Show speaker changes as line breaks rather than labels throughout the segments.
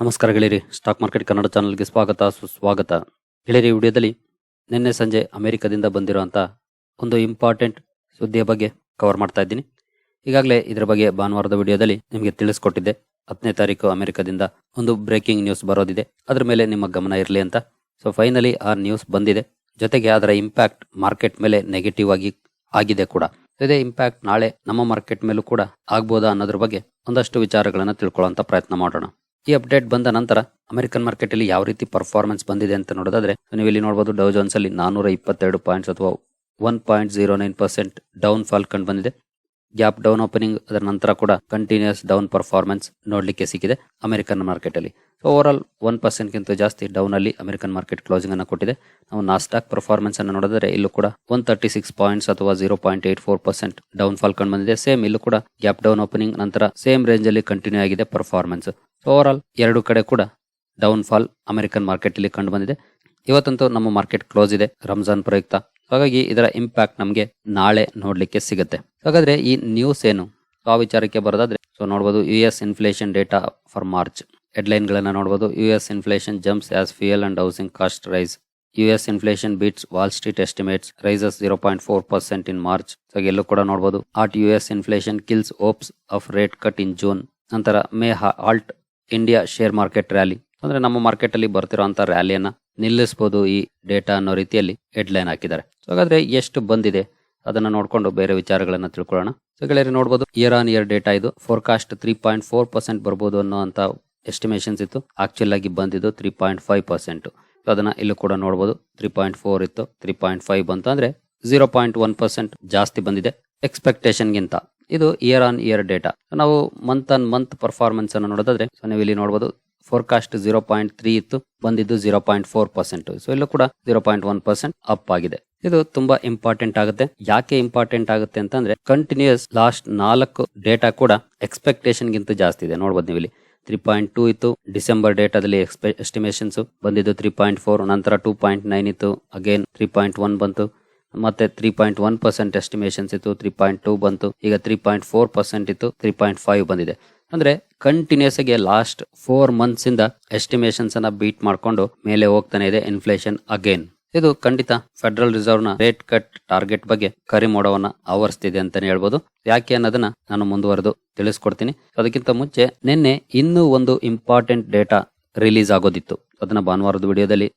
ನಮಸ್ಕಾರ ಗೆಳೆಯರಿ stock market Kannada ಚಾನಲ್ಗೆ ಸ್ವಾಗತ, ಸುಸ್ವಾಗತ. ಗೆಳೆಯರಿ ವಿಡಿಯೋದಲ್ಲಿ ನಿನ್ನೆ ಸಂಜೆ ಅಮೆರಿಕದಿಂದ ಬಂದಿರುವಂಥ ಒಂದು ಇಂಪಾರ್ಟೆಂಟ್ ಸುದ್ದಿಯ ಬಗ್ಗೆ ಕವರ್ ಮಾಡ್ತಾ ಇದ್ದೀನಿ. ಈಗಾಗಲೇ ಇದರ ಬಗ್ಗೆ ಭಾನುವಾರದ ವಿಡಿಯೋದಲ್ಲಿ ನಿಮಗೆ ತಿಳಿಸ್ಕೊಟ್ಟಿದ್ದೆ. ಹತ್ತನೇ ತಾರೀಕು ಅಮೆರಿಕದಿಂದ ಒಂದು ಬ್ರೇಕಿಂಗ್ ನ್ಯೂಸ್ ಬರೋದಿದೆ. ಅದರ ಮೇಲೆ ನಿಮ್ಮ ಗಮನ ಇರಲಿ ಅಂತ. ಸೊ ಫೈನಲಿ ಆ ನ್ಯೂಸ್ ಬಂದಿದೆ. ಜೊತೆಗೆ ಅದರ ಇಂಪ್ಯಾಕ್ಟ್ ಮಾರ್ಕೆಟ್ ಮೇಲೆ ನೆಗೆಟಿವ್ ಆಗಿ, ಆಗಿದೆ ಕೂಡ. ಇದೇ ಇಂಪ್ಯಾಕ್ಟ್ ನಾಳೆ ನಮ್ಮ ಮಾರ್ಕೆಟ್ ಮೇಲೂ ಕೂಡ ಆಗ್ಬೋದಾ ಅನ್ನೋದ್ರ ಬಗ್ಗೆ ಒಂದಷ್ಟು ವಿಚಾರಗಳನ್ನು ತಿಳ್ಕೊಳ್ಳೋಂಥ ಪ್ರಯತ್ನ ಮಾಡೋಣ. ಈ ಅಪ್ಡೇಟ್ ಬಂದ ನಂತರ ಅಮೆರಿಕನ್ ಮಾರ್ಕೆಟ್ ಅಲ್ಲಿ ಯಾವ ರೀತಿ ಪರ್ಫಾರ್ಮೆನ್ಸ್ ಬಂದಿದೆ ಅಂತ ನೋಡೋದಾದ್ರೆ ನೀವು ಇಲ್ಲಿ ನೋಡಬಹುದು ಡೌ ಜೋನ್ಸ್ ಅಲ್ಲಿ ನಾನೂರ ಇಪ್ಪತ್ತೆರಡು ಪಾಯಿಂಟ್ಸ್ ಅಥವಾ one point zero nine percent down fall ಕಂಡು ಬಂದಿದೆ. ಗ್ಯಾಪ್ ಡೌನ್ ಓಪನಿಂಗ್ ಅದರ ನಂತರ ಕೂಡ ಕಂಟಿನ್ಯೂಸ್ ಡೌನ್ ಪರ್ಫಾರ್ಮೆನ್ಸ್ ನೋಡಲಿಕ್ಕೆ ಸಿಕ್ಕಿದೆ ಅಮೆರಿಕನ್ ಮಾರ್ಕೆಟ್ ಅಲ್ಲಿ ಓವರ್ ಆಲ್ ಒನ್ ಪರ್ಸೆಂಟ್ಗಿಂತ ಜಾಸ್ತಿ ಡೌನ್ ಅಲ್ಲಿ ಅಮೆರಿಕನ್ ಮಾರ್ಕೆಟ್ ಕ್ಲೋಸಿಂಗ್ ಅನ್ನು ಕೊಟ್ಟಿದೆ. ನಾವು ನಾಸ್ಟಾಕ್ ಪರ್ಫಾರ್ಮೆನ್ಸ್ ಅನ್ನು ನೋಡಿದ್ರೆ ಇಲ್ಲೂ ಕೂಡ ಒನ್ ತರ್ಟಿ ಸಿಕ್ಸ್ ಪಾಯಿಂಟ್ಸ್ ಅಥವಾ zero point eight four percent down fall ಕಂಡು ಬಂದಿದೆ. ಸೇಮ್ ಇಲ್ಲೂ ಕೂಡ ಗ್ಯಾಪ್ ಡೌನ್ ಓಪನಿಂಗ್ ನಂತರ ಸೇಮ್ ರೇಂಜ್ ಅಲ್ಲಿ ಕಂಟಿನ್ಯೂ ಆಗಿದೆ ಪರ್ಫಾರ್ಮೆನ್ಸ್ ಓವರ್ ಆಲ್ ಎರಡು ಕಡೆ ಕೂಡ ಡೌನ್ ಫಾಲ್ ಅಮೆರಿಕನ್ ಮಾರ್ಕೆಟ್ ಅಲ್ಲಿ ಕಂಡು ಬಂದಿದೆ. ಇವತ್ತಂತೂ ನಮ್ಮ ಮಾರ್ಕೆಟ್ ಕ್ಲೋಸ್ ಇದೆ ರಂಜಾನ್ ಪ್ರಯುಕ್ತ. ಹಾಗಾಗಿ ಇದರ ಇಂಪ್ಯಾಕ್ಟ್ ನಮಗೆ ನಾಳೆ ನೋಡ್ಲಿಕ್ಕೆ ಸಿಗುತ್ತೆ. ಹಾಗಾದ್ರೆ ಈ ನ್ಯೂಸ್ ಏನು? ಆ ವಿಚಾರಕ್ಕೆ ಬರೋದಾದ್ರೆ ಸೊ ನೋಡಬಹುದು U S inflation data for March headline ಗಳನ್ನ ನೋಡಬಹುದು U S inflation jumps as fuel and housing cost rise U S inflation beats Wall Street estimates rises zero point four percent in March so ಎಲ್ಲೂ ಕೂಡ ನೋಡಬಹುದು at U S inflation kills hopes of rate cut in June ನಂತರ may halt India share market rally ಅಂದ್ರೆ ನಮ್ಮ market ಅಲ್ಲಿ ಬರ್ತಿರುವಂತ ರ್ಯಾಲಿಯನ್ನ ನಿಲ್ಲಿಸಬಹುದು ಈ data ಅನ್ನೋ ರೀತಿಯಲ್ಲಿ ಹೆಡ್ಲೈನ್ ಹಾಕಿದ್ದಾರೆ. ಸೊ ಹಾಗಾದ್ರೆ ಎಷ್ಟು ಬಂದಿದೆ? ಅದನ್ನ ನೋಡ್ಕೊಂಡು ಬೇರೆ ವಿಚಾರಗಳನ್ನ ತಿಳ್ಕೊಳ್ಳೋಣ. ಸೊ ಗೆಳೆಯರು ನೋಡಬಹುದು ಇಯರ್ ಆನ್ ಇಯರ್ ಡೇಟಾ ಇದು. Forecast three point four percent ಬರ್ಬೋದು ಅನ್ನೋಂತ ಎಸ್ಟಿಮೇಷನ್ಸ್ ಇತ್ತು. ಆಕ್ಚುಲ್ ಆಗಿ ಬಂದಿದ್ದು ತ್ರೀ ಪಾಯಿಂಟ್ ಫೈವ್ ಪರ್ಸೆಂಟ್ ಅದನ್ನ ಇಲ್ಲೂ ಕೂಡ ನೋಡಬಹುದು ತ್ರೀ ಪಾಯಿಂಟ್ ಫೋರ್ ಇತ್ತು ತ್ರೀ ಪಾಯಿಂಟ್ ಫೈವ್ ಬಂತು. ಅಂದ್ರೆ ಜೀರೋ ಪಾಯಿಂಟ್ ಒನ್ ಪರ್ಸೆಂಟ್ ಜಾಸ್ತಿ ಬಂದಿದೆ. ಎಕ್ಸ್ಪೆಕ್ಟೇಷನ್ಗಿಂತ ಇದು ಇಯರ್ ಆನ್ ಇಯರ್ ಡೇಟಾ ನಾವು ಮಂತ್ ಆನ್ ಮಂತ್ ಪರ್ಫಾರ್ಮೆನ್ಸ್ ಅನ್ನು ನೋಡೋದಾದ್ರೆ ಸೊ ನೀವು ಇಲ್ಲಿ ನೋಡಬಹುದು ಫೋರ್ಕಾಸ್ಟ್ ಜೀರೋ ಪಾಯಿಂಟ್ ತ್ರೀ ಇತ್ತು, ಬಂದಿದ್ದು zero point four percent so ಇಲ್ಲೂ ಕೂಡ zero point one percent up ಆಗಿದೆ. ಇದು ತುಂಬಾ ಇಂಪಾರ್ಟೆಂಟ್ ಆಗುತ್ತೆ. ಯಾಕೆ ಇಂಪಾರ್ಟೆಂಟ್ ಆಗುತ್ತೆ ಅಂತಂದ್ರೆ ಕಂಟಿನ್ಯೂಸ್ ಲಾಸ್ಟ್ ನಾಲ್ಕು ಡೇಟಾ ಕೂಡ ಎಕ್ಸ್ಪೆಕ್ಟೇಷನ್ ಗಿಂತ ಜಾಸ್ತಿ ಇದೆ. ನೋಡಬಹುದು ನೀವು ಇಲ್ಲಿ ತ್ರೀ ಪಾಯಿಂಟ್ ಟೂ ಇತ್ತು ಡಿಸೆಂಬರ್ ಡೇಟಾದಲ್ಲಿ ಎಸ್ಟಿಮೇಷನ್ಸ್ ಬಂದಿದ್ದು ತ್ರೀ ಪಾಯಿಂಟ್ ಫೋರ್ ನಂತರ ಟೂ ಪಾಯಿಂಟ್ ನೈನ್ ಇತ್ತು ಅಗೇನ್ ತ್ರೀ ಪಾಯಿಂಟ್ ಒನ್ ಬಂತು. ಮತ್ತೆ three point one percent estimations ಇತ್ತು ತ್ರೀ ಪಾಯಿಂಟ್ ಟೂ ಬಂತು, ಈಗ ತ್ರೀ ಪಾಯಿಂಟ್ ಫೋರ್ ಪರ್ಸೆಂಟ್ ಇತ್ತು ತ್ರೀ ಪಾಯಿಂಟ್ ಫೈವ್ ಬಂದಿದೆ. ಅಂದ್ರೆ ಕಂಟಿನ್ಯೂಸ್ ಆಗಿ ಲಾಸ್ಟ್ ಫೋರ್ ಮಂತ್ಸ್ ಇಂದ ಎಸ್ಟಿಮೇಷನ್ಸ್ ಅನ್ನ ಬೀಟ್ ಮಾಡ್ಕೊಂಡು ಮೇಲೆ ಹೋಗ್ತಾನೆ ಇದೆ ಇನ್ಫ್ಲೇಷನ್ ಅಗೇನ್ ಇದು ಖಂಡಿತ ಫೆಡರಲ್ ರಿಸರ್ವ್ನ ರೇಟ್ ಕಟ್ ಟಾರ್ಗೆಟ್ ಬಗ್ಗೆ ಕರಿಮೋಡವನ್ನ ಆವರಿಸ್ತಿದೆ ಅಂತಾನೆ ಹೇಳ್ಬೋದು. ಯಾಕೆ ಅನ್ನೋದನ್ನ ನಾನು ಮುಂದುವರೆದು ತಿಳಿಸ್ಕೊಡ್ತೀನಿ. ಅದಕ್ಕಿಂತ ಮುಂಚೆ ನಿನ್ನೆ ಇನ್ನೂ ಒಂದು ಇಂಪಾರ್ಟೆಂಟ್ ಡೇಟಾ ರಿಲೀಸ್ ಆಗೋದಿತ್ತು. ಅದನ್ನ ಭಾನುವಾರದ ವಿಡಿಯೋದಲ್ಲಿ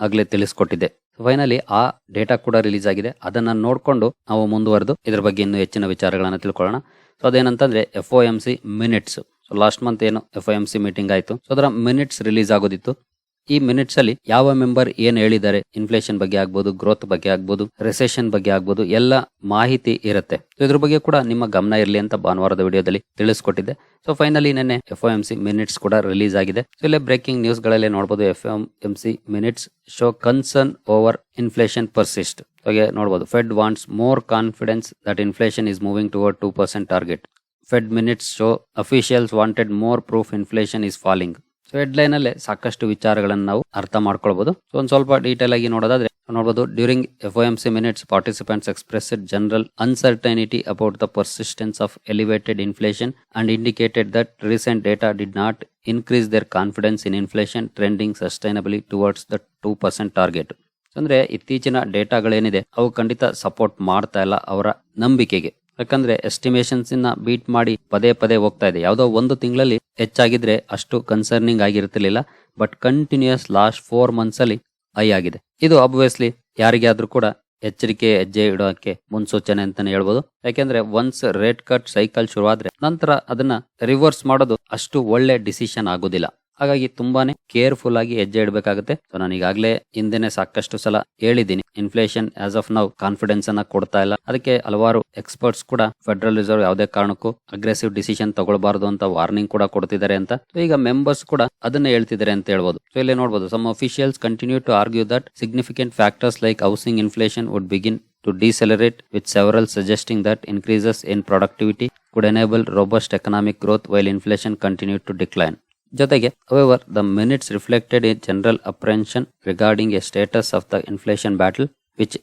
ಆಗ್ಲೇ ತಿಳಿಸ್ಕೊಟ್ಟಿದ್ದೆ. ಫೈನಲಿ ಆ ಡೇಟಾ ಕೂಡ ರಿಲೀಸ್ ಆಗಿದೆ. ಅದನ್ನ ನೋಡಿಕೊಂಡು ನಾವು ಮುಂದುವರೆದು ಇದ್ರ ಬಗ್ಗೆ ಇನ್ನೂ ಹೆಚ್ಚಿನ ವಿಚಾರಗಳನ್ನು ತಿಳ್ಕೊಳ್ಳೋಣ. So, ಅದೇನಂತಂದ್ರೆ F O M C minutes so last month ಏನು ಎಫ್ ಎಂ ಸಿ ಮೀಟಿಂಗ್ ಆಯಿತು. ಸೊ ಅದರ ಮಿನಿಟ್ಸ್ ರಿಲೀಸ್ ಆಗೋದಿತ್ತು. ಈ ಮಿನಿಟ್ಸ್ ಅಲ್ಲಿ ಯಾವ ಮೆಂಬರ್ ಏನ್ ಹೇಳಿದ್ದಾರೆ ಇನ್ಫ್ಲೇಷನ್ ಬಗ್ಗೆ ಆಗ್ಬೋದು ಗ್ರೋತ್ ಬಗ್ಗೆ ಆಗ್ಬೋದು ರೆಸೆಷನ್ ಬಗ್ಗೆ ಆಗ್ಬೋದು, ಎಲ್ಲ ಮಾಹಿತಿ ಇರುತ್ತೆ. ಇದ್ರ ಬಗ್ಗೆ ಕೂಡ ನಿಮ್ಮ ಗಮನ ಇರಲಿ ಅಂತ ಭಾನುವಾರದ ವಿಡಿಯೋದಲ್ಲಿ ತಿಳಿಸ್ಕೊಟ್ಟಿದ್ದೆ. ಸೊ ಫೈನಲಿ ನಿನ್ನೆ ಎಫ್ ಎಂ ಸಿ ಮಿನಿಟ್ಸ್ ಕೂಡ ರಿಲೀಸ್ ಆಗಿದೆ. ಸೊ ಇಲ್ಲೇ ಬ್ರೇಕಿಂಗ್ ನ್ಯೂಸ್ಗಳಲ್ಲಿ ನೋಡಬಹುದು F M C minutes show concern over inflation persist ಹಾಗೆ ನೋಡಬಹುದು Fed wants more confidence that inflation is moving toward two percent target Fed minutes show officials wanted more proof inflation is falling so headline ಅಲ್ಲೇ ಸಾಕಷ್ಟು ವಿಚಾರಗಳನ್ನು ನಾವು ಅರ್ಥ ಮಾಡ್ಕೊಳ್ಬಹುದು so ಒಂದ್ ಸ್ವಲ್ಪ ಡೀಟೇಲ್ ಆಗಿ ನೋಡೋದಾದ್ರೆ ನೋಡಬಹುದು during F M C minutes participants express general uncertainty about the persistence of elevated inflation and indicated that recent data did not increase their confidence in inflation trending sustainably towards the two percent target ಅಂದ್ರೆ ಇತ್ತೀಚಿನ ಡೇಟಾಗಳೇನಿದೆ, ಅವು ಖಂಡಿತ support ಮಾಡ್ತಾ ಇಲ್ಲ ಅವರ ನಂಬಿಕೆಗೆ. ಯಾಕಂದ್ರೆ ಎಸ್ಟಿಮೇಷನ್ಸ್ನ beet ಮಾಡಿ ಪದೇ ಪದೇ ಹೋಗ್ತಾ ಇದೆ. ಯಾವುದೋ ಒಂದು ತಿಂಗಳಲ್ಲಿ ಹೆಚ್ಚಾಗಿದ್ರೆ ಅಷ್ಟು concerning ಆಗಿರ್ತಿರ್ಲಿಲ್ಲ but continues last four months ಅಲ್ಲಿ ಹೈ ಆಗಿದೆ. ಇದು ಅಬ್ವಿಯಸ್ಲಿ ಯಾರಿಗಾದ್ರೂ ಕೂಡ ಎಚ್ಚರಿಕೆ, ಹೆಜ್ಜೆ ಇಡೋಕೆ ಮುನ್ಸೂಚನೆ ಅಂತಾನೆ ಹೇಳ್ಬೋದು. ಯಾಕೆಂದ್ರೆ ಒನ್ಸ್ ರೇಟ್ ಕಟ್ ಸೈಕಲ್ ಶುರುವಾದ್ರೆ ನಂತರ ಅದನ್ನ ರಿವರ್ಸ್ ಮಾಡೋದು ಅಷ್ಟು ಒಳ್ಳೆ ಡಿಸಿಷನ್ ಆಗೋದಿಲ್ಲ. ಹಾಗಾಗಿ ತುಂಬಾನೇ ಕೇರ್ಫುಲ್ ಆಗಿ ಹೆಜ್ಜೆ ಇಡಬೇಕಾಗುತ್ತೆ. ಸೊ ನಾನು ಈಗಾಗಲೇ ಹಿಂದೆನೆ ಸಾಕಷ್ಟು ಸಲ ಹೇಳಿದ್ದೀನಿ ಇನ್ಫ್ಲೇಷನ್ ಆಸ್ ಆಫ್ ನಾವು ಕಾನ್ಫಿಡೆನ್ಸ್ ಅನ್ನ ಕೊಡ್ತಾ ಇಲ್ಲ. ಅದಕ್ಕೆ ಹಲವಾರು ಎಕ್ಸ್ಪರ್ಟ್ಸ್ ಕೂಡ ಫೆಡರಲ್ ರಿಸರ್ವ್ ಯಾವುದೇ ಕಾರಣಕ್ಕೂ ಅಗ್ರೆಸಿವ್ ಡಿಸಿಷನ್ ತಗೊಳ್ಬಾರ್ದು ಅಂತ ವಾರ್ನಿಂಗ್ ಕೂಡ ಕೊಡ್ತಿದ್ದಾರೆ ಅಂತ. ಈಗ ಮೆಂಬರ್ಸ್ ಕೂಡ ಅದನ್ನ ಹೇಳ್ತಿದ್ದಾರೆ ಅಂತ ಹೇಳ್ಬೋದು. ಸೊ ಇಲ್ಲಿ ನೋಡಬಹುದು some officials continue to argue that significant factors like housing inflation would begin to decelerate, with several suggesting that increases in productivity could enable robust economic growth while inflation continued to decline. ಜೊತೆಗೆ however the minutes reflected in general apprehension regarding a status of the inflation battle which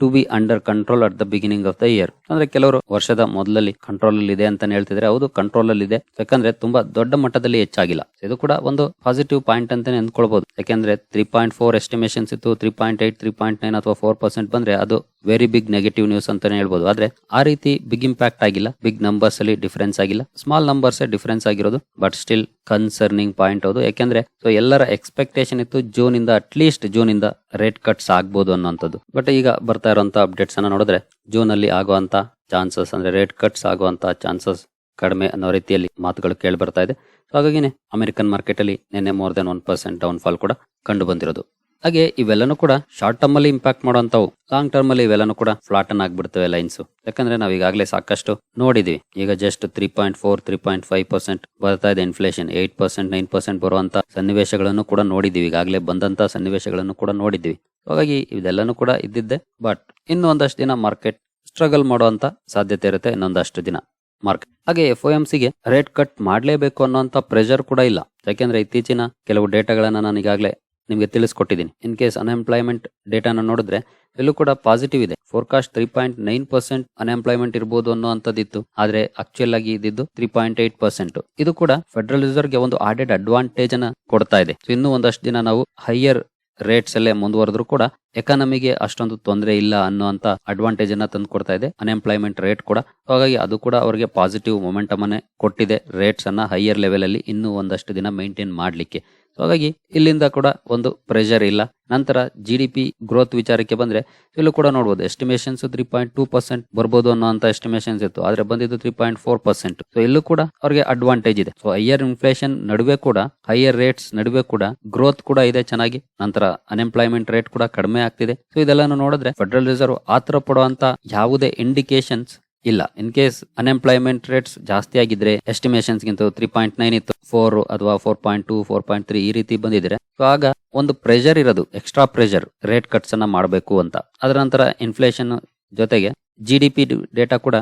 to be under control at the beginning of the year ಅಂದ್ರೆ ಕೆಲವರು ವರ್ಷದ ಮೊದಲಲ್ಲಿ control ಅಲ್ಲಿ ಇದೆ ಅಂತಾನೆ ಹೇಳ್ತಿದ್ರೆ, ಹೌದು control ಅಲ್ಲಿ ಇದೆ ಯಾಕಂದ್ರೆ ತುಂಬಾ ದೊಡ್ಡ ಮಟ್ಟದಲ್ಲಿ ಹೆಚ್ಚಾಗಿಲ್ಲ. ಇದು ಕೂಡ ಒಂದು ಪಾಸಿಟಿವ್ ಪಾಯಿಂಟ್ ಅಂತಾನೆ ಅಂದ್ಕೊಳ್ಬಹುದು ಯಾಕಂದ್ರೆ ತ್ರೀ ಪಾಯಿಂಟ್ ಫೋರ್ ಎಸ್ಟಿಮೇಷನ್ಸ್ ಇತ್ತು three point eight three point nine ಅಥವಾ ಫೋರ್ ಪರ್ಸೆಂಟ್ ಬಂದ್ರೆ ಅದು ವೆರಿ ಬಿಗ್ ನೆಗೆಟಿವ್ ನ್ಯೂಸ್ ಅಂತಾನೆ ಹೇಳ್ಬೋದು. ಆದ್ರೆ ಆ ರೀತಿ ಬಿಗ್ ಇಂಪ್ಯಾಕ್ಟ್ ಆಗಿಲ್ಲ. ಬಿಗ್ ನಂಬರ್ಸ್ ಅಲ್ಲಿ ಡಿಫರೆನ್ಸ್ ಆಗಿಲ್ಲ. ಸ್ಮಾಲ್ ನಂಬರ್ಸ್ ಡಿಫರೆನ್ಸ್ ಆಗಿರೋದು ಬಟ್ ಸ್ಟಿಲ್ ಕನ್ಸರ್ನಿಂಗ್ ಪಾಯಿಂಟ್ ಹೌದು ಯಾಕೆಂದ್ರೆ ಸೊ ಎಲ್ಲರ ಎಕ್ಸ್ಪೆಕ್ಟೇಷನ್ ಇತ್ತು ಜೂನ್ ಇಂದ ಅಟ್ಲೀಸ್ಟ್ ಜೂನ್ ಇಂದ ರೇಟ್ ಕಟ್ಸ್ ಆಗ್ಬೋದು ಅನ್ನೋಂಥದ್ದು ಬಟ್ ಈಗ ಬರ್ತಾ ಇರುವಂತ ಅಪ್ಡೇಟ್ಸ್ ಅನ್ನ ನೋಡಿದ್ರೆ ಜೂನ್ ಅಲ್ಲಿ ಆಗುವಂತ ಚಾನ್ಸಸ್ ಅಂದ್ರೆ ರೇಟ್ ಕಟ್ಸ್ ಆಗುವಂತ ಚಾನ್ಸಸ್ ಕಡಿಮೆ ಅನ್ನೋ ರೀತಿಯಲ್ಲಿ ಮಾತುಗಳು ಕೇಳಿ ಬರ್ತಾ ಇದೆ. ಸೊ ಹಾಗಾಗಿನೇ ಅಮೆರಿಕನ್ ಮಾರ್ಕೆಟ್ ಅಲ್ಲಿ ನಿನ್ನೆ more than one percent down fall ಕೂಡ ಕಂಡು ಬಂದಿರೋದು. ಹಾಗೆ ಇವೆಲ್ಲನೂ ಕೂಡ ಶಾರ್ಟ್ ಟರ್ಮ್ ಅಲ್ಲಿ ಇಂಪ್ಯಾಕ್ಟ್ ಮಾಡುವಂತವು ಲಾಂಗ್ ಟರ್ಮ್ ಅಲ್ಲಿ ಇವೆಲ್ಲನೂ ಕೂಡ ಫ್ಲಾಟನ್ ಆಗ್ಬಿಡ್ತವೆ ಲೈನ್ಸ್ ಯಾಕಂದ್ರೆ ನಾವು ಈಗಾಗಲೇ ಸಾಕಷ್ಟು ನೋಡಿದ್ವಿ. ಈಗ just three point four three point five percent ಬರ್ತಾ ಇದೆ inflation eight percent nine percent ಬರುವಂತ ಸನ್ನಿವೇಶಗಳನ್ನು ಕೂಡ ನೋಡಿದ್ವಿ. ಈಗಾಗಲೇ ಬಂದಂತ ಸನ್ನಿವೇಶಗಳನ್ನು ಕೂಡ ನೋಡಿದ್ವಿ. ಹಾಗಾಗಿ ಇದೆಲ್ಲನೂ ಕೂಡ ಇದ್ದಿದ್ದೆ. ಬಟ್ ಇನ್ನು ಒಂದಷ್ಟು ದಿನ ಮಾರ್ಕೆಟ್ ಸ್ಟ್ರಗಲ್ ಮಾಡುವಂತ ಸಾಧ್ಯತೆ ಇರುತ್ತೆ. ಇನ್ನೊಂದಷ್ಟು ದಿನ ಮಾರ್ಕೆಟ್ ಹಾಗೆ ಎಫ್ ಒ ಗೆ ರೇಟ್ ಕಟ್ ಮಾಡಲೇಬೇಕು ಅನ್ನೋಂತ ಪ್ರೆಷರ್ ಕೂಡ ಇಲ್ಲ. ಯಾಕೆಂದ್ರೆ ಇತ್ತೀಚಿನ ಕೆಲವು ಡೇಟಾಗಳನ್ನ ನಾನು ಈಗಾಗಲೇ ನಿಮಗೆ ತಿಳಿಸ್ಕೊಟ್ಟಿದ್ದೀನಿ. ಇನ್ ಕೇಸ್ ಅನ್ಎಂಪ್ಲಾಯ್ಮೆಂಟ್ ಡೇಟಾನ ನೋಡಿದ್ರೆ ಎಲ್ಲೂ ಕೂಡ ಪಾಸಿಟಿವ್ ಇದೆ. Forecast three point nine percent unemployment ಇರ್ಬೋದು ಅನ್ನೋ ಅಂತದಿತ್ತು ಆದ್ರೆ ಆಕ್ಚುಯಲ್ ಆಗಿ ಇದ್ದಿದ್ದು ತ್ರೀ ಪಾಯಿಂಟ್ ಏಟ್ ಪರ್ಸೆಂಟ್ ಇದು ಕೂಡ ಫೆಡರಲ್ ರಿಸರ್ವ್ಗೆ ಒಂದು ಆಡೆಡ್ ಅಡ್ವಾಂಟೇಜ್ ಅನ್ನ ಕೊಡ್ತಾ ಇದೆ. ಇನ್ನೂ ಒಂದಷ್ಟು ದಿನ ನಾವು ಹೈಯರ್ ರೇಟ್ಸ್ ಅಲ್ಲೇ ಮುಂದುವರೆದ್ರು ಕೂಡ ಎಕಾನಮಿಗೆ ಅಷ್ಟೊಂದು ತೊಂದರೆ ಇಲ್ಲ ಅನ್ನುವಂತ ಅಡ್ವಾಂಟೇಜ್ ಅನ್ನ ತಂದು ಕೊಡ್ತಾ ಇದೆ. ಅನ್ಎಂಪ್ಲಾಯ್ಮೆಂಟ್ ರೇಟ್ ಕೂಡ. ಹಾಗಾಗಿ ಅದು ಕೂಡ ಅವರಿಗೆ ಪಾಸಿಟಿವ್ ಮೊಮೆಂಟಮ್ ಕೊಟ್ಟಿದೆ. ರೇಟ್ಸ್ ಅನ್ನ ಹೈಯರ್ ಲೆವೆಲ್ ಅಲ್ಲಿ ಇನ್ನೂ ಒಂದಷ್ಟು ದಿನ ಮೇಂಟೈನ್ ಮಾಡ್ಲಿಕ್ಕೆ. So, ಹಾಗಾಗಿ ಇಲ್ಲಿಂದ ಕೂಡ ಒಂದು ಪ್ರೆಷರ್ ಇಲ್ಲ. ನಂತರ ಜಿ ಡಿ ಪಿ ಗ್ರೋತ್ ವಿಚಾರಕ್ಕೆ ಬಂದ್ರೆ, ಇಲ್ಲೂ ಕೂಡ ನೋಡಬಹುದು estimations three point two percent ಬರ್ಬೋದು ಅನ್ನೋ ಎಸ್ಟಿಮೇಷನ್ಸ್ ಇತ್ತು. ಆದ್ರೆ ಬಂದಿದ್ದು three point four percent so ಇಲ್ಲೂ ಕೂಡ ಅವ್ರಿಗೆ ಅಡ್ವಾಂಟೇಜ್ ಇದೆ. ಸೊ ಹೈಯರ್ ಇನ್ಫ್ಲೇಷನ್ ನಡುವೆ ಕೂಡ ಹೈಯರ್ ರೇಟ್ಸ್ ನಡುವೆ ಕೂಡ ಗ್ರೋತ್ ಕೂಡ ಇದೆ ಚೆನ್ನಾಗಿ. ನಂತರ ಅನ್ಎಂಪ್ಲಾಯ್ಮೆಂಟ್ ರೇಟ್ ಕೂಡ ಕಡಿಮೆ ಆಗ್ತಿದೆ. ಸೊ ಇದೆಲ್ಲಾನು ನೋಡಿದ್ರೆ ಫೆಡರಲ್ ರಿಸರ್ವ್ ಆತರ ಪಡುವಂತ ಯಾವುದೇ ಇಂಡಿಕೇಶನ್ಸ್ ಇಲ್ಲ. ಇನ್ ಕೇಸ್ ಅನ್ಎಂಪ್ಲಾಯ್ಮೆಂಟ್ ರೇಟ್ಸ್ ಜಾಸ್ತಿ ಆಗಿದ್ರೆ ಎಸ್ಟಿಮೇಷನ್ಸ್ ಗಿಂತ ತ್ರೀ ಪಾಯಿಂಟ್ ನೈನ್ ಇತ್ತು. ಫೋರ್ ಅಥವಾ four point two four point three ಈ ರೀತಿ ಬಂದಿದ್ರೆ. ಸೊ ಆಗ ಒಂದು ಪ್ರೆಷರ್ ಇರೋದು ಎಕ್ಸ್ಟ್ರಾ ಪ್ರೆಷರ್ ರೇಟ್ ಕಟ್ಸ್ ಅನ್ನ ಮಾಡಬೇಕು ಅಂತ. ಅದರ ನಂತರ ಇನ್ಫ್ಲೇಷನ್ ಜೊತೆಗೆ ಜಿ ಡಿ ಪಿ ಡೇಟಾ ಕೂಡ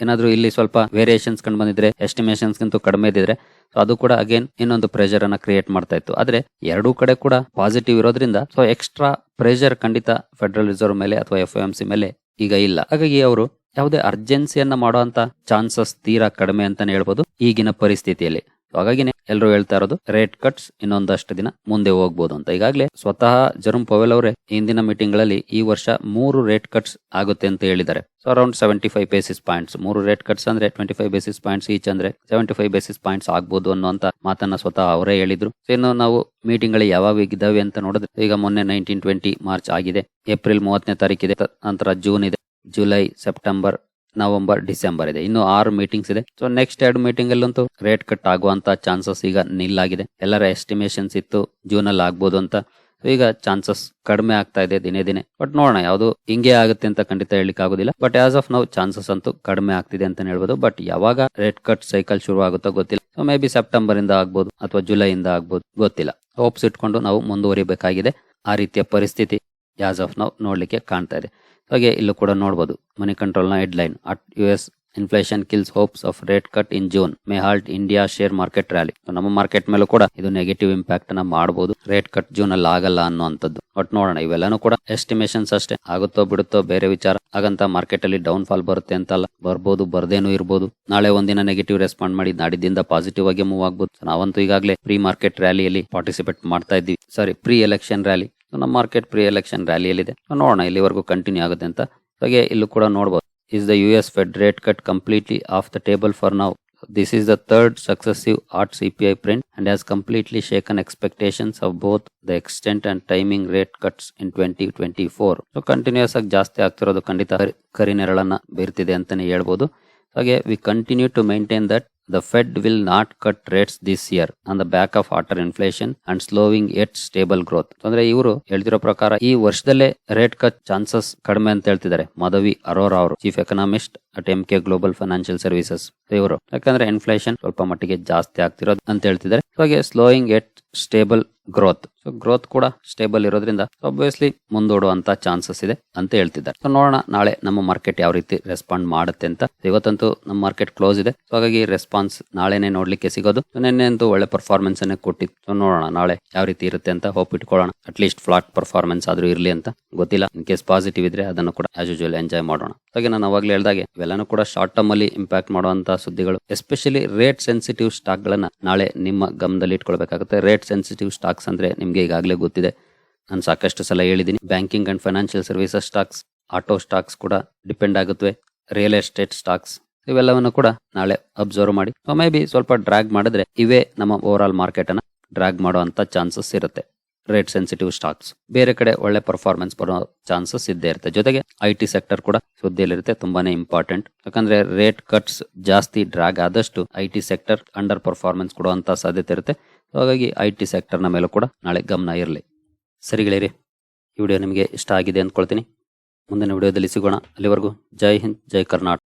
ಏನಾದ್ರೂ ಇಲ್ಲಿ ಸ್ವಲ್ಪ ವೇರಿಯೇಷನ್ಸ್ ಕಂಡು ಬಂದಿದ್ರೆ ಎಸ್ಟಿಮೇಷನ್ಸ್ ಗಿಂತ ಕಡಿಮೆ ಇದ್ದಿದ್ರೆ ಸೊ ಅದು ಕೂಡ ಅಗೇನ್ ಇನ್ನೊಂದು ಪ್ರೆಷರ್ ಅನ್ನ ಕ್ರಿಯೇಟ್ ಮಾಡ್ತಾ ಇತ್ತು. ಆದ್ರೆ ಎರಡೂ ಕಡೆ ಕೂಡ ಪಾಸಿಟಿವ್ ಇರೋದ್ರಿಂದ ಸೊ ಎಕ್ಸ್ಟ್ರಾ ಪ್ರೆಷರ್ ಖಂಡಿತ ಫೆಡರಲ್ ರಿಸರ್ವ್ ಮೇಲೆ ಅಥವಾ ಎಫ್ ಎಂ ಸಿ ಮೇಲೆ ಈಗ ಇಲ್ಲ. ಹಾಗಾಗಿ ಅವರು ಯಾವುದೇ ಅರ್ಜೆನ್ಸಿಯನ್ನ ಮಾಡುವಂತ ಚಾನ್ಸಸ್ ತೀರಾ ಕಡಿಮೆ ಅಂತಾನೆ ಹೇಳ್ಬೋದು ಈಗಿನ ಪರಿಸ್ಥಿತಿಯಲ್ಲಿ. ಹಾಗಾಗಿನೇ ಎಲ್ಲರೂ ಹೇಳ್ತಾ ಇರೋದು ರೇಟ್ ಕಟ್ಸ್ ಇನ್ನೊಂದಷ್ಟು ದಿನ ಮುಂದೆ ಹೋಗ್ಬೋದು ಅಂತ. ಈಗಾಗಲೇ ಸ್ವತಃ ಜರುಮ್ ಪೊವೆಲ್ ಅವರೇ ಇಂದಿನ ಮೀಟಿಂಗ್ಗಳಲ್ಲಿ ಈ ವರ್ಷ ಮೂರು ರೇಟ್ ಕಟ್ಸ್ ಆಗುತ್ತೆ ಅಂತ ಹೇಳಿದ್ದಾರೆ. So around seventy five basis points ಮೂರು ರೇಟ್ ಕಟ್ಸ್ ಅಂದ್ರೆ twenty five basis points each ಅಂದ್ರೆ ಸೆವೆಂಟಿ ಫೈವ್ ಬೇಸಿಸ್ ಪಾಯಿಂಟ್ಸ್ ಆಗ್ಬೋದು ಅನ್ನುವಂತ ಮಾತನ್ನ ಸ್ವತಃ ಅವರೇ ಹೇಳಿದ್ರು. ಇನ್ನು ನಾವು ಮೀಟಿಂಗ್ಗಳು ಯಾವಾಗ ಇದ್ದಾವೆ ಅಂತ ನೋಡಿದ್ರೆ, ಈಗ ಮೊನ್ನೆ ನೈನ್ಟೀನ್ ಟ್ವೆಂಟಿ ಮಾರ್ಚ್ ಆಗಿದೆ. ಏಪ್ರಿಲ್ ಮೂವತ್ತನೇ ತಾರೀಕಿದೆ. ನಂತರ ಜೂನ್ ಇದೆ. ಜುಲೈ, ಸೆಪ್ಟೆಂಬರ್, ನವೆಂಬರ್, ಡಿಸೆಂಬರ್ ಇದೆ. ಇನ್ನು ಆರು ಮೀಟಿಂಗ್ಸ್ ಇದೆ. ಸೊ ನೆಕ್ಸ್ಟ್ ಎರಡು ಮೀಟಿಂಗ್ ಅಲ್ಲಂತೂ ರೇಟ್ ಕಟ್ ಆಗುವಂತ ಚಾನ್ಸಸ್ ಈಗ ನಿಲ್ಲಾಗಿದೆ. ಎಲ್ಲರ ಎಸ್ಟಿಮೇಷನ್ಸ್ ಇತ್ತು ಜೂನ್ ಅಲ್ಲಿ ಆಗ್ಬೋದು ಅಂತ. ಈಗ ಚಾನ್ಸಸ್ ಕಡಿಮೆ ಆಗ್ತಾ ಇದೆ ದಿನೇ ದಿನೇ. ಬಟ್ ನೋಡೋಣ, ಯಾವುದು ಹಿಂಗೆ ಆಗುತ್ತೆ ಅಂತ ಖಂಡಿತ ಹೇಳಲಿಕ್ಕೆ ಆಗುದಿಲ್ಲ. ಬಟ್ ಆಸ್ ಆಫ್ ನಾವು ಚಾನ್ಸಸ್ ಅಂತೂ ಕಡಿಮೆ ಆಗ್ತಿದೆ ಅಂತ ಹೇಳ್ಬೋದು. ಬಟ್ ಯಾವಾಗ ರೇಟ್ ಕಟ್ ಸೈಕಲ್ ಶುರು ಆಗುತ್ತೋ ಗೊತ್ತಿಲ್ಲ. ಸೊ ಮೇ ಬಿ ಸೆಪ್ಟೆಂಬರ್ ಇಂದ ಆಗ್ಬೋದು ಅಥವಾ ಜುಲೈ ಇಂದ ಆಗ್ಬೋದು ಗೊತ್ತಿಲ್ಲ. ಹೋಪ್ಸ್ ಇಟ್ಕೊಂಡು ನಾವು ಮುಂದುವರಿಬೇಕಾಗಿದೆ. ಆ ರೀತಿಯ ಪರಿಸ್ಥಿತಿ ಆಸ್ ಆಫ್ ನಾವು ನೋಡ್ಲಿಕ್ಕೆ ಕಾಣ್ತಾ ಇದೆ. ಹಾಗೆ ಇಲ್ಲೂ ಕೂಡ ನೋಡಬಹುದು money ಕಂಟ್ರೋಲ್ನ headline. At U S inflation kills hopes of rate cut in June. May halt India share market rally. ನಮ್ಮ ಮಾರ್ಕೆಟ್ ಮೇಲೂ ಕೂಡ ಇದು ನೆಗೆಟಿವ್ ಇಂಪ್ಯಾಕ್ಟ್ನ ಮಾಡಬಹುದು ರೇಟ್ ಕಟ್ ಜೂನ್ ಅಲ್ಲಿ ಆಗಲ್ಲ ಅನ್ನುವಂಥದ್ದು. ಬಟ್ ನೋಡೋಣ, ಇವೆಲ್ಲನೂ ಕೂಡ ಎಸ್ಟಿಮೇಷನ್ಸ್ ಅಷ್ಟೇ. ಆಗುತ್ತೋ ಬಿಡುತ್ತೋ ಬೇರೆ ವಿಚಾರ. ಹಾಗಂತ ಮಾರ್ಕೆಟ್ ಅಲ್ಲಿ ಡೌನ್ ಫಾಲ್ ಬರುತ್ತೆ ಅಂತಲ್ಲ. ಬರ್ಬೋದು, ಬರ್ದೇನು ಇರ್ಬೋದು. ನಾಳೆ ಒಂದಿನ ನೆಗೆಟಿವ್ ರೆಸ್ಪಾಂಡ್ ಮಾಡಿ ನಾಡಿದ್ದಿಂದ ಪಾಸಿಟಿವ್ ಆಗಿ ಮೂವ್ ಆಗ್ಬೋದು. ನಾವಂತೂ ಈಗಾಗಲೇ ಪ್ರೀ ಮಾರ್ಕೆಟ್ ರ್ಯಾಲಿಯಲ್ಲಿ ಪಾರ್ಟಿಸಿಪೇಟ್ ಮಾಡ್ತಾ ಇದ್ವಿ ಸಾರಿ, ಪ್ರೀ ಎಲೆಕ್ಷನ್ ರ್ಯಾಲಿ. ನಮ್ಮ ಮಾರ್ಕೆಟ್ ಪ್ರೀ ಎಲೆಕ್ಷನ್ ರ್ಯಾಲಿಯಲ್ಲಿದೆ ನೋಡೋಣ ಇಲ್ಲಿವರೆಗೂ ಕಂಟಿನ್ಯೂ ಆಗುತ್ತೆ ಅಂತ. ಹಾಗೆ ಇಲ್ಲೂ ಕೂಡ ನೋಡಬಹುದು is the U S Fed rate cut completely off the table for now this is the third successive hot C P I print and has completely shaken completely shaken expectations of both the extent and timing rate cuts in 2024. So continues ಆಗಿ ಜಾಸ್ತಿ ಆಗ್ತಿರೋದು ಖಂಡಿತ ಕರಿ- ಕರಿನೆರಳನ್ನ ಬೀರ್ತಿದೆ ಅಂತಾನೆ ಹೇಳ್ಬೋದು. ಹಾಗೆ we continue to maintain that the Fed will not cut rates this year on the back of hotter inflation and slowing yet stable growth. ಅಂದ್ರೆ ಇವರು ಹೇಳ್ತಿರೋ ಪ್ರಕಾರ ಈ ವರ್ಷದಲ್ಲೇ ರೇಟ್ ಕಟ್ ಚಾನ್ಸಸ್ ಕಡಿಮೆ ಅಂತ ಹೇಳ್ತಿದ್ದಾರೆ. ಮಾಧವಿ ಅರೋರಾ ಅವರು chief economist at M K global financial services ಇವರು ಯಾಕಂದ್ರೆ ಇನ್ಫ್ಲೇಷನ್ ಸ್ವಲ್ಪ ಮಟ್ಟಿಗೆ ಜಾಸ್ತಿ ಆಗ್ತಿರೋದು ಅಂತ ಹೇಳ್ತಿದ್ದಾರೆ. ಹಾಗೆ slowing at stable growth so growth ಕೂಡ ಸ್ಟೇಬಲ್ ಇರೋದ್ರಿಂದ ಅಬ್ವಿಯಸ್ಲಿ ಮುಂದೂಡುವಂತ ಚಾನ್ಸಸ್ ಇದೆ ಅಂತ ಹೇಳ್ತಿದ್ದಾರೆ. ಸೊ ನೋಡೋಣ ನಾಳೆ ನಮ್ಮ ಮಾರ್ಕೆಟ್ ಯಾವ ರೀತಿ ರೆಸ್ಪಾಂಡ್ ಮಾಡುತ್ತೆ ಅಂತ. ಇವತ್ತಂತೂ ನಮ್ಮ ಮಾರ್ಕೆಟ್ ಕ್ಲೋಸ್ ಇದೆ. ಸೊ ಹಾಗಾಗಿ ರೆಸ್ಪಾನ್ಸ್ ನಾಳೆನೆ ನೋಡ್ಲಿಕ್ಕೆ ಸಿಗೋದು. ನಿನ್ನೆ ಅಂತೂ ಒಳ್ಳೆ ಪರ್ಫಾರ್ಮೆನ್ಸ್ ಅನ್ನೇ ಕೊಟ್ಟಿತ್ತು. ಸೊ ನೋಡೋಣ ನಾಳೆ ಯಾವ ರೀತಿ ಇರುತ್ತೆ ಅಂತ ಹೋಪ್ ಇಟ್ಕೊಳ್ಳೋಣ. ಅಟ್ ಲೀಸ್ಟ್ ಫ್ಲಾಟ್ ಪರ್ಫಾರ್ಮೆನ್ಸ್ ಆದ್ರೂ ಇರಲಿ ಅಂತ ಗೊತ್ತಿಲ್ಲ. ಇನ್ ಕೇಸ್ ಪಾಸಿಟಿವ್ ಇದ್ರೆ ಅದನ್ನು ಕೂಡ ಆಸ್ ಯೂಶುವಲ್ ಎಂಜಾಯ್ ಮಾಡೋಣ. ಹಾಗೆ ನಾನು ಅವಾಗಲೇ ಹೇಳ್ದಾಗೆ ಇವೆಲ್ಲನೂ ಕೂಡ ಶಾರ್ಟ್ ಟರ್ಮ್ ಅಲ್ಲಿ ಇಂಪ್ಯಾಕ್ಟ್ ಮಾಡುವಂತಹ ಸುದ್ದಿಗಳು. ಎಸ್ಪೆಷಲಿ ರೇಟ್ ಸೆನ್ಸಿಟಿವ್ ಸ್ಟಾಕ್ ಗಳನ್ನ ನಾಳೆ ನಿಮ್ಮ ಗಮನದಲ್ಲಿ ಇಟ್ಕೊಳ್ಬೇಕಾಗುತ್ತೆ ರೇಟ್ ಸೆನ್ಸಿಟಿವ್ ಸ್ಟಾಕ್ಸ್ ಅಂದ್ರೆ ನಿಮ್ಗೆ ಈಗಾಗಲೇ ಗೊತ್ತಿದೆ. ನಾನು ಸಾಕಷ್ಟು ಸಲ ಹೇಳಿದ್ದೀನಿ banking and financial services stocks, auto stocks ಕೂಡ ಡಿಪೆಂಡ್ ಆಗುತ್ತವೆ ರಿಯಲ್ ಎಸ್ಟೇಟ್ ಸ್ಟಾಕ್ಸ್, ಇವೆಲ್ಲವನ್ನು ಕೂಡ ನಾಳೆ ಅಬ್ಸರ್ವ್ ಮಾಡಿ. ಮೇ ಬಿ ಸ್ವಲ್ಪ ಡ್ರ್ಯಾಗ್ ಮಾಡಿದ್ರೆ ಇವೇ ನಮ್ಮ ಓವರ್ ಆಲ್ ಮಾರ್ಕೆಟ್ ಅನ್ನ ಡ್ರ್ಯಾಗ್ ಮಾಡುವಂತ ಚಾನ್ಸಸ್ ಇರುತ್ತೆ. ರೇಟ್ ಸೆನ್ಸಿಟಿವ್ ಸ್ಟಾಕ್ಸ್ ಬೇರೆ ಕಡೆ ಒಳ್ಳೆ ಪರ್ಫಾರ್ಮೆನ್ಸ್ ಬರೋ ಚಾನ್ಸಸ್ ಇದ್ದೇ ಇರುತ್ತೆ. ಜೊತೆಗೆ ಐ ಟಿ ಸೆಕ್ಟರ್ ಕೂಡ ಸುದ್ದಿಯಲ್ಲಿರುತ್ತೆ, ತುಂಬಾನೇ ಇಂಪಾರ್ಟೆಂಟ್ ಯಾಕಂದ್ರೆ ರೇಟ್ ಕಟ್ಸ್ ಜಾಸ್ತಿ ಡ್ರ್ಯಾಗ್ ಆದಷ್ಟು ಐ ಸೆಕ್ಟರ್ ಅಂಡರ್ ಪರ್ಫಾರ್ಮೆನ್ಸ್ ಕೊಡುವಂತ ಸಾಧ್ಯತೆ ಇರುತ್ತೆ. ಹಾಗಾಗಿ ಐ ಟಿ ಸೆಕ್ಟರ್ನ ಮೇಲೂ ಕೂಡ ನಾಳೆ ಗಮನ ಇರಲಿ. ಸರಿ ಗೆಳೆಯರಿ, ಈ ವಿಡಿಯೋ ನಿಮಗೆ ಇಷ್ಟ ಆಗಿದೆ ಅಂದ್ಕೊಳ್ತೀನಿ. ಮುಂದಿನ ವಿಡಿಯೋದಲ್ಲಿ ಸಿಗೋಣ. ಅಲ್ಲಿವರೆಗೂ ಜೈ ಹಿಂದ್, ಜೈ ಕರ್ನಾಟಕ.